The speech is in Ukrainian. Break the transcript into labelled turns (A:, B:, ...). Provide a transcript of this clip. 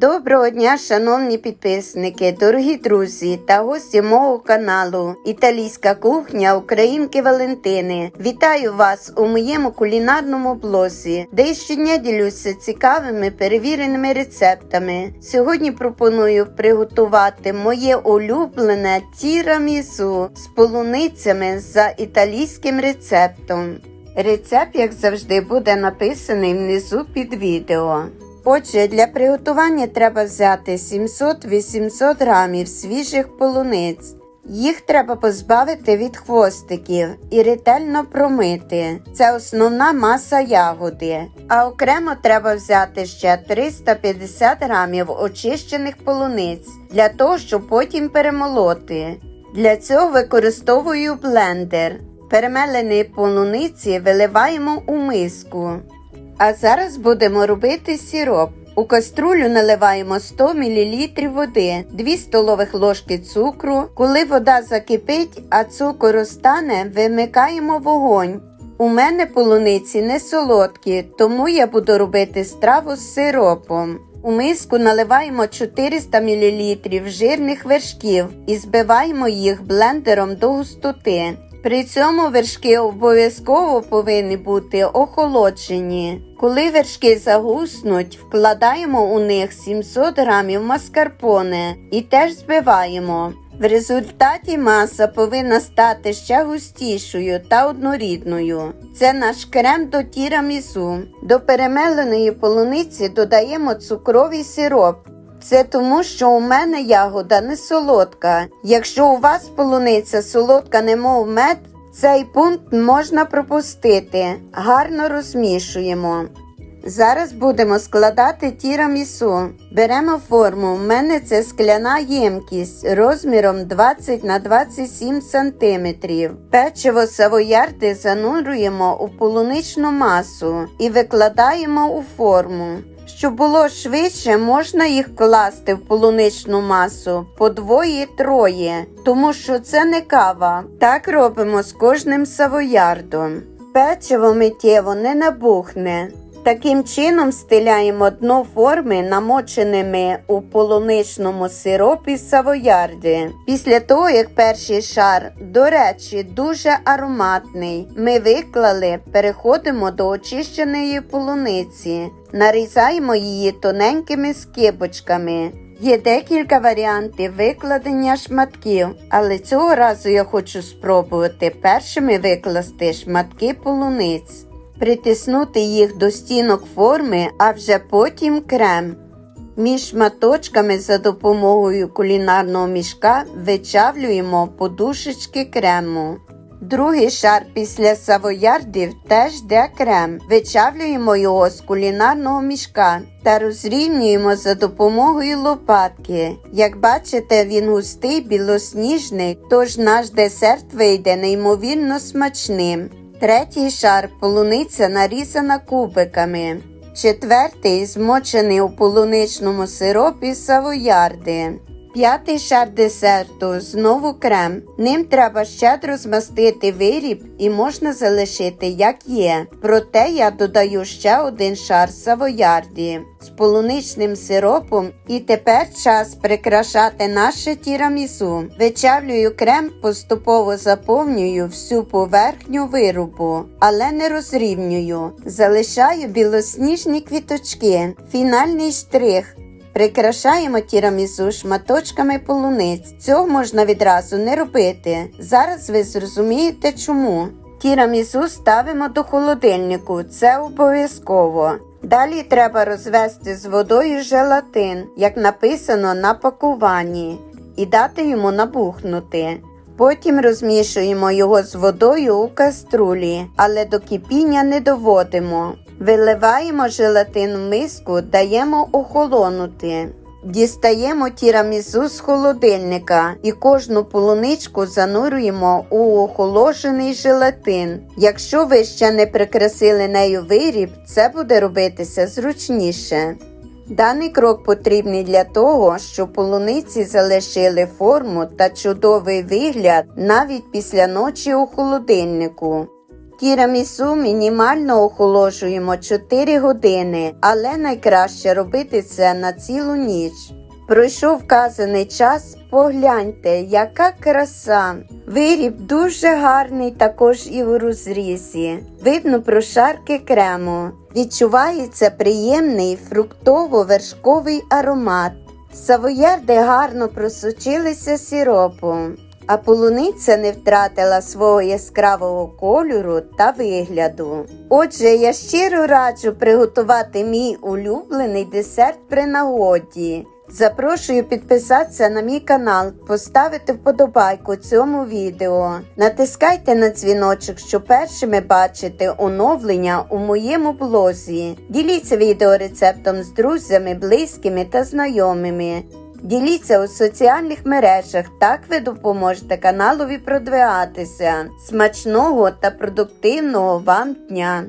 A: Доброго дня, шановні підписники, дорогі друзі та гості мого каналу Італійська кухня Українки Валентини. Вітаю вас у моєму кулінарному блозі, де щодня ділюся цікавими перевіреними рецептами. Сьогодні пропоную приготувати моє улюблене тірамісу з полуницями за італійським рецептом. Рецепт, як завжди, буде написаний внизу під відео. Отже, для приготування треба взяти 700-800 грамів свіжих полуниць. Їх треба позбавити від хвостиків і ретельно промити. Це основна маса ягоди. А окремо треба взяти ще 350 грамів очищених полуниць для того, щоб потім перемолоти. Для цього використовую блендер. Перемелені полуниці виливаємо у миску. А зараз будемо робити сироп. У каструлю наливаємо 100 мл води, 2 столових ложки цукру. Коли вода закипить, а цукор розтане, вимикаємо вогонь. У мене полуниці не солодкі, тому я буду робити страву з сиропом. У миску наливаємо 400 мл жирних вершків і збиваємо їх блендером до густоти. При цьому вершки обов'язково повинні бути охолоджені. Коли вершки загуснуть, вкладаємо у них 700 грамів маскарпоне і теж збиваємо. В результаті маса повинна стати ще густішою та однорідною. Це наш крем до тірамісу. До перемеленої полуниці додаємо цукровий сироп. Це тому, що у мене ягода не солодка. Якщо у вас полуниця солодка, немов мед, цей пункт можна пропустити. Гарно розмішуємо. Зараз будемо складати тірамісу. Беремо форму. У мене це скляна ємкість розміром 20 на 27 см. Печиво савоярди занурюємо у полуничну масу і викладаємо у форму. Щоб було швидше, можна їх класти в полуничну масу по двоє-троє, тому що це не кава. Так робимо з кожним савоярдом. Печиво миттєво не набухне. Таким чином стиляємо дно форми, намоченими у полуничному сиропі савоярди. Після того, як перший шар, до речі, дуже ароматний, ми виклали, переходимо до очищеної полуниці, нарізаємо її тоненькими скибочками. Є декілька варіантів викладення шматків, але цього разу я хочу спробувати першими викласти шматки полуниць притиснути їх до стінок форми, а вже потім крем. Між шматочками за допомогою кулінарного мішка вичавлюємо подушечки крему. Другий шар після савоярдів теж де крем. Вичавлюємо його з кулінарного мішка та розрівнюємо за допомогою лопатки. Як бачите, він густий, білосніжний, тож наш десерт вийде неймовірно смачним. Третій шар полуниця нарізана кубиками. Четвертий змочений у полуничному сиропі савоярди. П'ятий шар десерту знову крем. Ним треба щедро змастити виріб і можна залишити, як є. Проте я додаю ще один шар савоярді з полуничним сиропом. І тепер час прикрашати наше тірамісу. Вичавлюю крем, поступово заповнюю всю поверхню виробу, але не розрівнюю. Залишаю білосніжні квіточки. Фінальний штрих. Прикрашаємо тірамісу шматочками полуниць. Цього можна відразу не робити. Зараз ви зрозумієте чому. Тірамісу ставимо до холодильнику, це обов'язково. Далі треба розвести з водою желатин, як написано на пакуванні, і дати йому набухнути. Потім розмішуємо його з водою у каструлі, але до кипіння не доводимо. Виливаємо желатин в миску, даємо охолонути. Дістаємо тірамісу з холодильника і кожну полуничку занурюємо у охолоджений желатин. Якщо ви ще не прикрасили нею виріб, це буде робитися зручніше. Даний крок потрібний для того, щоб полуниці залишили форму та чудовий вигляд навіть після ночі у холодильнику. Тірамісу мінімально охолоджуємо 4 години, але найкраще робити це на цілу ніч. Пройшов вказаний час, погляньте, яка краса. Виріб дуже гарний також і в розрізі. Видно прошарки крему. Відчувається приємний фруктово-вершковий аромат. Савоярди гарно просочилися сиропом, а полуниця не втратила свого яскравого кольору та вигляду. Отже, я щиро раджу приготувати мій улюблений десерт при нагоді. Запрошую підписатися на мій канал, поставити вподобайку цьому відео. Натискайте на дзвіночок, щоб першими бачити оновлення у моєму блозі. Діліться відеорецептом з друзями, близькими та знайомими. Діліться у соціальних мережах, так ви допоможете каналові продвигатися. Смачного та продуктивного вам дня!